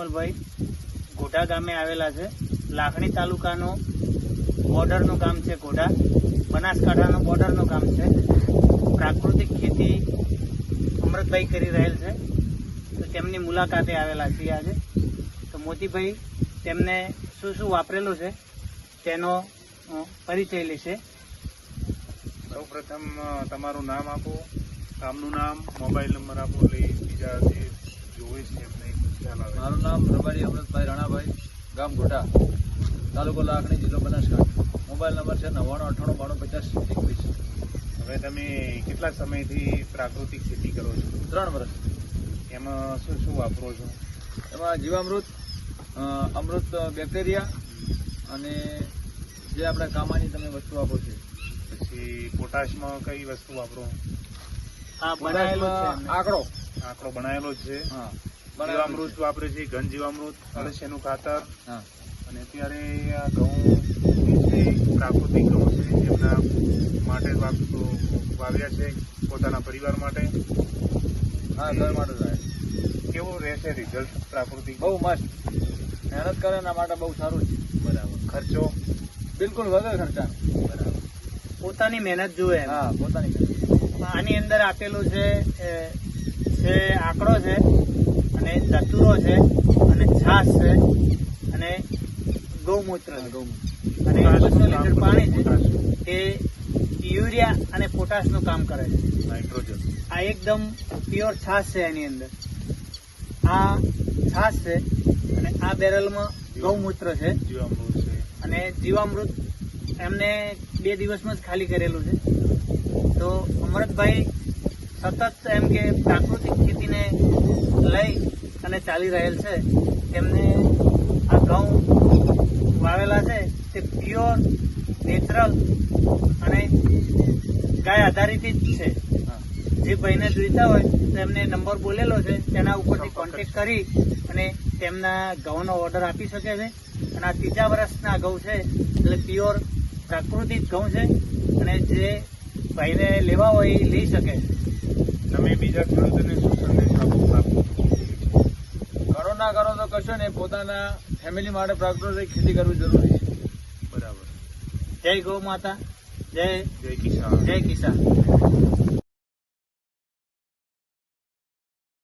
વિમલભાઈ ગોઢા ગામે આવેલા છે. લાખણી તાલુકાનો બોર્ડરનું ગામ છે ઘોડા બનાસકાંઠાનું બોર્ડરનું ગામ છે. પ્રાકૃતિક ખેતી અમૃતભાઈ કરી રહેલ છે. તો તેમની મુલાકાતે આવેલા છીએ આજે. તો મોતીભાઈ, તેમને શું શું વાપરેલું છે? તેનો પરિચય લેશે. સૌ પ્રથમ તમારું નામ આપો. ગામનું નામ, મોબાઈલ નંબર આપો. એટલે બીજા જે જોવે છે એમને. મારું નામ રબારી અમૃતભાઈ રાણાભાઈ ગામ ગોટા તાલુકો લાખણી જિલ્લો બનાસકાંઠા. મોબાઈલ નંબર છે નવ્વાણું અઠ્ઠાણું બાણું પચાસ એકવીસ. હવે તમે કેટલા સમયથી પ્રાકૃતિક ખેતી કરો છો? ત્રણ વર્ષ. એમાં શું શું વાપરો છો? એમાં જીવામૃત અમૃત બેક્ટેરિયા અને જે આપણે કામાની તમે વસ્તુ આપો છો. પછી પોટાશમાં કઈ વસ્તુ વાપરો? આ બનાવેલો આંકડો. આંકડો બનાવેલો છે? હા. જીવામૃત વાપરે છે ઘન જીવામૃત અળસિયાનું ખાતર. હા. અને અત્યારે આ ઘઉં છે પ્રાકૃતિક ઘઉં છે એમના માટે વાવ્યા છે પોતાના પરિવાર માટે. હા ઘર માટે થાય. કેવું રહેશે રિઝલ્ટ પ્રાકૃતિક? બહુ મસ્ત. મહેનત કરે એના માટે બહુ સારું છે. બરાબર. ખર્ચો? બિલકુલ વગર ખર્ચા બરાબર. પોતાની મહેનત જુએ હા પોતાની મહેનત. આની અંદર આપેલું છે એ, છે આંકડો છે ધતુરો છે અને છાશ છે અને ગૌમૂત્ર. અને બસો લીટર પાણી છે તે યુરિયા અને પોટાશનું કામ કરે છે. નાઇટ્રોજન. આ એકદમ પ્યોર છાશ છે એની અંદર. આ છાશ છે અને આ બેરલમાં ગૌમૂત્ર છે. જીવામૃત છે. અને જીવામૃત એમને બે દિવસમાં જ ખાલી કરેલું છે. તો અમૃતભાઈ સતત એમ કે પ્રાકૃતિક ખેતીને લઈ અને ચાલી રહેલ છે. તેમને આ ઘઉં વાવેલા છે. તે પ્યોર નેચરલ અને ગાય આધારિત જ છે. જે ભાઈને જોઈતા હોય તો એમને નંબર બોલેલો છે. તેના ઉપરથી કોન્ટેક્ટ કરી અને તેમના ઘઉંનો ઓર્ડર આપી શકે છે. અને આ ત્રીજા વર્ષના ઘઉં છે એટલે પ્યોર પ્રાકૃતિક ઘઉં છે. અને જે ભાઈને લેવા હોય એ લઈ શકે. તમે બીજા ખેડૂતોને શું સંદેશ આપો? ના કરો તો કશો ને પોતાના ફેમિલી માટે પ્રાકૃતિક ખેતી કરવી જરૂરી છે. બરાબર. જય ગૌ માતા જય જય કિસાન. જય કિસાન.